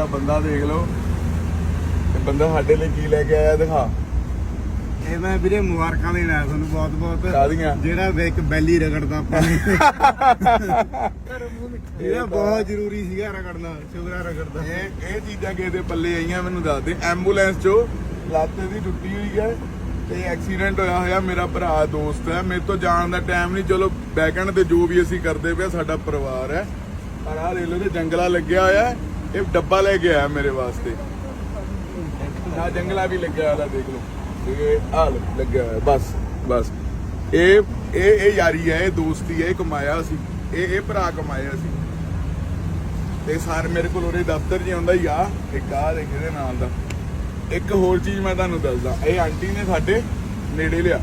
ਸਾਡਾ ਬੰਦਾ ਦੇਖ ਲਓ। ਤੇ ਬੰਦਾ ਸਾਡੇ ਲਈ ਕੀ ਲੈ ਕੇ ਆਇਆ ਦਿਖਾ। ਇਹ ਮੈਂ ਵੀਰੇ ਮੁਬਾਰਕਾਂ ਦੇਣਾ ਹੈ ਤੁਹਾਨੂੰ ਬਹੁਤ ਬਹੁਤ। ਕਾਹਦੀਆਂ? ਜਿਹੜਾ ਵੇ ਇੱਕ ਬੈਲੀ ਰਗੜਦਾ ਆਪਾਂ ਨੇ। ਇਹ ਬਹੁਤ ਜ਼ਰੂਰੀ ਸੀਗਾ ਰਗੜਨਾ ਸ਼ੁਗਰਾ ਰਗੜਦਾ। ਇਹ ਇਹ ਚੀਜ਼ਾਂ ਕਿਸੇ ਦੇ ਪੱਲੇ ਆਈਆਂ ਮੈਨੂੰ ਦੱਸ ਦੇ। ਐਂਬੂਲੈਂਸ 'ਚੋਂ ਲੱਤ ਦੀ ਟੁੱਟੀ ਹੋਈ ਹੈ ਤੇ ਐਕਸੀਡੈਂਟ ਹੋਇਆ ਹੋਇਆ ਮੇਰਾ ਭਰਾ ਦੋਸਤ ਹੈ। ਮੇਰੇ ਤੋਂ ਜਾਣ ਦਾ ਟਾਈਮ ਨਹੀਂ। ਚਲੋ ਬੈਕਐਂਡ ਤੇ ਜੋ ਵੀ ਅਸੀਂ ਕਰਦੇ ਪਏ ਸਾਡਾ ਪਰਿਵਾਰ ਹੈ। ਪਰ ਆਹ ਰੇਲਵੇ ਦੇ ਜੰਗਲਾ ਲੱਗਿਆ ਹੋਇਆ ਹੈ, ਇਹ ਡੱਬਾ ਲੈ ਕੇ ਆਇਆ ਮੇਰੇ ਵਾਸਤੇ। ਆ ਜੰਗਲਾ ਵੀ ਲੱਗਿਆ ਹੋਇਆ ਦੇਖ ਲਓ। ਇਹ ਆ ਲੱਗਿਆ ਹੋਇਆ, ਬਸ ਬਸ। ਇਹ ਇਹ ਇਹ ਯਾਰੀ ਹੈ, ਇਹ ਦੋਸਤੀ ਹੈ, ਇਹ ਕਮਾਇਆ ਸੀ ਇਹ ਇਹ ਭਰਾ ਕਮਾਇਆ ਸੀ ਤੇ ਸਾਰ ਮੇਰੇ ਕੋਲ ਉਹਦੇ ਦਫ਼ਤਰ ਜੀ ਆਉਂਦਾ ਹੀ ਆ, ਇੱਕ ਆ ਦੇਖ ਇਹਦੇ ਨਾਲ ਦਾ। ਇੱਕ ਹੋਰ ਚੀਜ਼ ਮੈਂ ਤੁਹਾਨੂੰ ਦੱਸਦਾ, ਇਹ ਆਂਟੀ ਨੇ ਸਾਡੇ ਨੇੜੇ ਲਿਆ।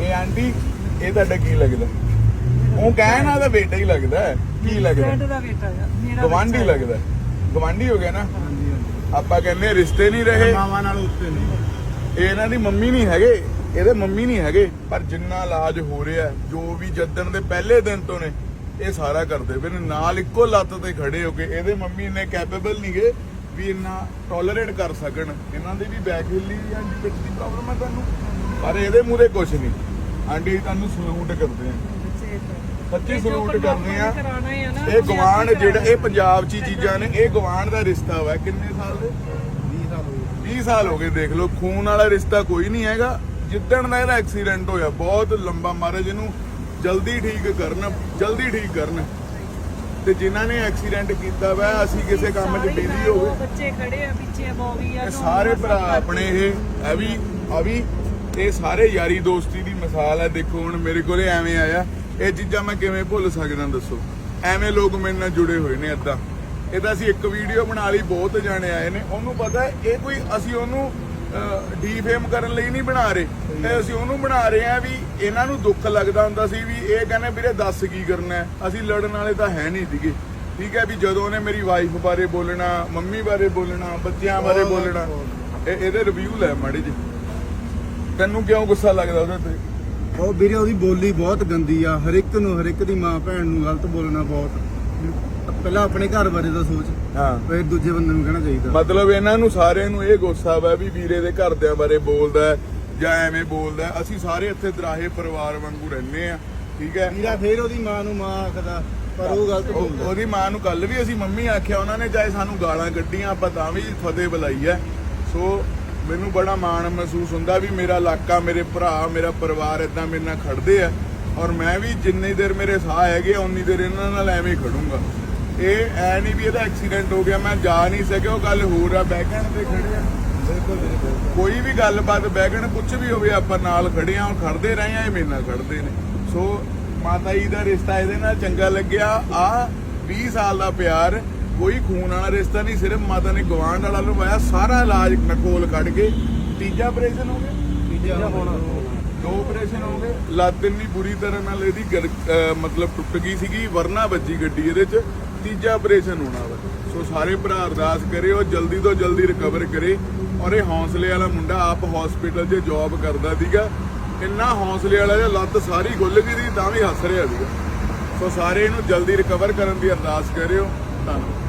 ਇਹ ਆਂਟੀ, ਇਹ ਤੁਹਾਡਾ ਕੀ ਲੱਗਦਾ? ਉਹ ਕਹਿਣ ਦਾ ਬੇਟਾ ਹੀ ਲੱਗਦਾ ਹੈ। ਕੀ ਲੱਗਦਾ? ਦਾ ਬੇਟਾ ਆ ਮੇਰਾ ਗਵਾਂਢੀ ਹੈ। ਲੱਗਦਾ ਗਵਾਂਢੀ ਹੋ ਗਿਆ ਨਾ? ਆਪਾਂ ਕਹਿੰਦੇ ਰਿਸ਼ਤੇ ਨਹੀਂ ਰਹੇ। ਮਾਵਾਂ ਨਾਲ ਉੱਤੇ ਨਹੀਂ। ਇਹ ਇਹਨਾਂ ਦੀ ਮੰਮੀ ਨਹੀਂ ਹੈਗੇ। ਇਹਦੇ ਮੰਮੀ ਨਹੀਂ ਹੈਗੇ। ਪਰ ਜਿੰਨਾ ਇਲਾਜ ਹੋ ਰਿਹਾ ਜੋ ਵੀ ਜੱਦਣ ਦੇ ਪਹਿਲੇ ਦਿਨ ਤੋਂ ਨੇ ਇਹ ਸਾਰਾ ਕਰਦੇ ਨੇ। ਨਾਲ ਇੱਕੋ ਲੱਤ ਤੇ ਖੜੇ ਹੋ ਕੇ ਇਹਦੇ ਮੰਮੀ ਇੰਨੇ ਕੈਪੇਬਲ ਨਹੀਂਗੇ ਵੀ ਇੰਨਾ ਟੋਲਰੇਟ ਕਰ ਸਕਣ। ਇਹਨਾਂ ਦੀ ਵੀ ਬੈਕ ਹਿੱਲੀ ਜਾਂ ਪਿੱਠ ਦੀ ਪ੍ਰੋਬਲਮ ਹੈ ਤੁਹਾਨੂੰ। ਪਰ ਇਹਦੇ ਮੂਰੇ ਕੁਝ ਨਹੀਂ। ਆਂਟੀ ਤੁਹਾਨੂੰ ਸਲੂਟ ਕਰਦੇ ਆ। ਸੱਚੀ ਸਲੂਟ ਕਰਦੇ ਆ। ਆ ਇਹ ਆਪੇ ਜਿਹੜਾ ਇਹ। ਪੰਜਾਬ 'ਚ ਹੀ ਚੀਜ਼ਾਂ ਨੇ ਇਹ ਗਵਾਂਢ ਦਾ ਰਿਸ਼ਤਾ ਵਾ। ਕਿੰਨੇ ਸਾਲ ਦੇ? 20 ਸਾਲ ਹੋ ਗਏ। 20 ਸਾਲ ਹੋ ਗਏ ਦੇਖ ਲਓ ਖੂਨ ਵਾਲਾ ਰਿਸ਼ਤਾ ਕੋਈ ਨਹੀਂ ਹੈਗਾ। ਜਿੱਦਣ ਦਾ ਇਹਦਾ ਐਕਸੀਡੈਂਟ ਹੋਇਆ ਬਹੁਤ ਲੰਬਾ ਮਹਾਰਾਜ ਇਹਨੂੰ ਜਲਦੀ ਠੀਕ ਕਰਨ ਜਲਦੀ ਠੀਕ ਕਰਨ। ਤੇ ਜਿਨ੍ਹਾਂ ਨੇ ਐਕਸੀਡੈਂਟ ਕੀਤਾ ਵਾ ਅਸੀਂ ਕਿਸੇ ਕੰਮ 'ਚ ਸਾਰੇ ਬਿਜ਼ੀ ਹੋ ਗਏ। ਬੱਚੇ ਖੜੇ ਆ ਪਿੱਛੇ ਬੋਵੀ ਆ ਸਾਰੇ ਭਰਾ ਆਪਣੇ ਇਹ ਇਹ ਵੀ ਆ ਵੀ ਇਹ ਸਾਰੇ ਯਾਰੀ ਦੋਸਤੀ ਦੀ ਮਿਸਾਲ ਹੈ ਦੇਖੋ ਹੁਣ ਮੇਰੇ ਕੋਲੇ ਐਵੇਂ ਆਇਆ ਇਹ ਚੀਜ਼ਾਂ ਮੈਂ ਕਿਵੇਂ ਭੁੱਲ ਸਕਦਾ ਦੱਸੋ? ਐਵੇਂ ਲੋਕ ਮੇਰੇ ਨਾਲ ਜੁੜੇ ਹੋਏ ਨੇ ਏਦਾਂ। ਇਹ ਤਾਂ ਅਸੀਂ ਇੱਕ ਵੀਡੀਓ ਬਣਾ ਲਈ ਬਹੁਤ ਜਾਣੇ ਆਏ ਨੇ। ਉਹਨੂੰ ਪਤਾ ਇਹ ਕੋਈ ਅਸੀਂ ਉਹਨੂੰ ਡੀਫੇਮ ਕਰਨ ਲਈ ਨਹੀਂ ਬਣਾ ਰਹੇ। ਇਹ ਅਸੀਂ ਉਹਨੂੰ ਬਣਾ ਰਹੇ ਆ ਵੀ ਇਹਨਾਂ ਨੂੰ ਦੁੱਖ ਲੱਗਦਾ ਹੁੰਦਾ ਸੀ ਵੀ ਇਹ ਕਹਿੰਦੇ ਵੀਰੇ ਦੱਸ ਕੀ ਕਰਨਾ। ਅਸੀਂ ਲੜਨ ਵਾਲੇ ਤਾਂ ਹੈ ਨਹੀਂ ਸੀਗੇ। ਠੀਕ ਹੈ ਵੀ ਜਦੋਂ ਉਹਨੇ ਮੇਰੀ ਵਾਈਫ ਬਾਰੇ ਬੋਲਣਾ ਮੰਮੀ ਬਾਰੇ ਬੋਲਣਾ ਬੱਚਿਆਂ ਬਾਰੇ ਬੋਲਣਾ। ਇਹ ਇਹਦੇ ਰਿਵਿਊ ਲੈ ਮਾੜੇ ਜੀ ਤੈਨੂੰ ਕਿਉਂ ਗੁੱਸਾ ਲੱਗਦਾ ਉਹਦੇ ਤੇ? ਉਹ ਵੀਰੇ ਉਹਦੀ ਬੋਲੀ ਬਹੁਤ ਗੰਦੀ ਆ। ਹਰ ਇੱਕ ਨੂੰ ਹਰ ਇੱਕ ਦੀ ਮਾਂ ਭੈਣ ਨੂੰ ਗਲਤ ਬੋਲਣਾ ਬਹੁਤ। ਪਹਿਲਾਂ ਆਪਣੇ ਘਰ ਬਾਰੇ ਤਾਂ ਸੋਚ। ਹਾਂ। ਫਿਰ ਦੂਜੇ ਬੰਦੇ ਨੂੰ ਕਹਿਣਾ ਚਾਹੀਦਾ। ਮਤਲਬ ਇਹਨਾਂ ਨੂੰ ਸਾਰਿਆਂ ਨੂੰ ਇਹ ਗੁੱਸਾ ਵਾ ਵੀ ਵੀਰੇ ਦੇ ਘਰਦਿਆਂ ਬਾਰੇ ਬੋਲਦਾ ਜਾਂ ਐਵੇਂ ਬੋਲਦਾ। ਅਸੀਂ ਸਾਰੇ ਇੱਥੇ ਦਰਾਹੇ ਪਰਿਵਾਰ ਵਾਂਗੂ ਰਹਿੰਦੇ ਆ ਠੀਕ ਹੈ? ਵੀਰਾ ਫੇਰ ਉਹਦੀ ਮਾਂ ਨੂੰ ਮਾਂ ਆਖਦਾ ਪਰ ਉਹ ਗਲਤ ਬੋਲਦਾ। ਉਹਦੀ ਮਾਂ ਨੂੰ ਕੱਲ ਵੀ ਅਸੀਂ ਮੰਮੀ ਆਖਿਆ ਉਹਨਾਂ ਨੇ ਚਾਹੇ ਸਾਨੂੰ ਗਾਲਾਂ ਕੱਢੀਆਂ ਆਪਾਂ ਤਾਂ ਵੀ ਫਤਿਹ ਬੁਲਾਈ ਹੈ। ਸੋ ਮੈਨੂੰ ਬੜਾ ਮਾਣ ਮਹਿਸੂਸ ਹੁੰਦਾ ਵੀ ਮੇਰਾ ਇਲਾਕਾ ਮੇਰੇ ਭਰਾ ਮੇਰਾ ਪਰਿਵਾਰ ਇਦਾਂ ਮੇਰੇ ਨਾਲ ਖੜਦੇ ਆ। ਔਰ ਮੈਂ ਵੀ ਜਿੰਨੀ ਦੇਰ ਮੇਰੇ ਸਾਹ ਹੈਗੇ ਉਨੀ ਦੇਰ ਇਹਨਾਂ ਨਾਲ ਐਵੇਂ ਖੜੂੰਗਾ। ਇਹ ਐ ਨਹੀਂ ਵੀ ਇਹਦਾ ਐਕਸੀਡੈਂਟ ਹੋ ਗਿਆ ਮੈਂ ਜਾ ਨਹੀਂ ਸਕਿਆ ਉਹ ਗੱਲ ਹੋਰ ਆ ਬੈਕਐਂਡ ਤੇ ਖੜੇ ਆ। ਕੋਈ ਵੀ ਗੱਲਬਾਤ ਬੈਗਣ ਕੁਝ ਵੀ ਹੋਵੇ ਆਪਾਂ ਨਾਲ ਖੜੇ ਆਂ ਖੜਦੇ ਰਹੇ ਆਂ ਇਹ ਮੇਰੇ ਨਾਲ ਖੜਦੇ ਨੇ। ਸੋ ਮਾਤਾ ਜੀ ਦਾ ਰਿਸ਼ਤਾ ਇਹਦੇ ਨਾਲ ਚੰਗਾ ਲੱਗਿਆ। ਆ 20 ਸਾਲ ਦਾ ਪਿਆਰ ਕੋਈ ਖੂਨ ਵਾਲਾ ਰਿਸ਼ਤਾ ਨਹੀਂ ਸਿਰਫ ਮਾਤਾ ਨੇ ਗਵਾਂਢ ਵਾਲਾ ਲਵਾਇਆ ਸਾਰਾ ਇਲਾਜ ਨਕੋਲ ਕੱਢ ਕੇ। ਤੀਜਾ ਆਪਰੇਸ਼ਨ ਹੋ ਗਿਆ? ਤੀਜਾ ਹੋਣਾ। ਦੋ ਆਪਰੇਸ਼ਨ ਹੋ ਗਏ। ਲੱਤ ਇੰਨੀ ਬੁਰੀ ਤਰ੍ਹਾਂ ਨਾਲ ਇਹਦੀ ਮਤਲਬ ਟੁੱਟ ਗਈ ਸੀਗੀ ਵਰਨਾ ਵੱਜੀ ਗੱਡੀ ਇਹਦੇ 'ਚ। ਤੀਜਾ ਆਪਰੇਸ਼ਨ ਹੋਣਾ ਵਾ। ਸੋ ਸਾਰੇ ਭਰਾ ਅਰਦਾਸ ਕਰਿਓ ਜਲਦੀ ਤੋਂ ਜਲਦੀ ਰਿਕਵਰ ਕਰੇ। ਔਰ ਇਹ ਹੌਸਲੇ ਵਾਲਾ ਮੁੰਡਾ ਆਪ ਹਸਪੀਟਲ 'ਚ ਜੌਬ ਕਰਦਾ ਸੀਗਾ। ਇੰਨਾ ਹੌਸਲੇ ਵਾਲਾ ਜਿਹਾ ਲੱਤ ਸਾਰੀ ਖੁੱਲ ਗਈ ਸੀ ਤਾਂ ਵੀ ਹੱਸ ਰਿਹਾ ਸੀਗਾ। ਸੋ ਸਾਰੇ ਇਹਨੂੰ ਜਲਦੀ ਰਿਕਵਰ ਕਰਨ ਦੀ ਅਰਦਾਸ ਕਰਿਓ। ਧੰਨਵਾਦ।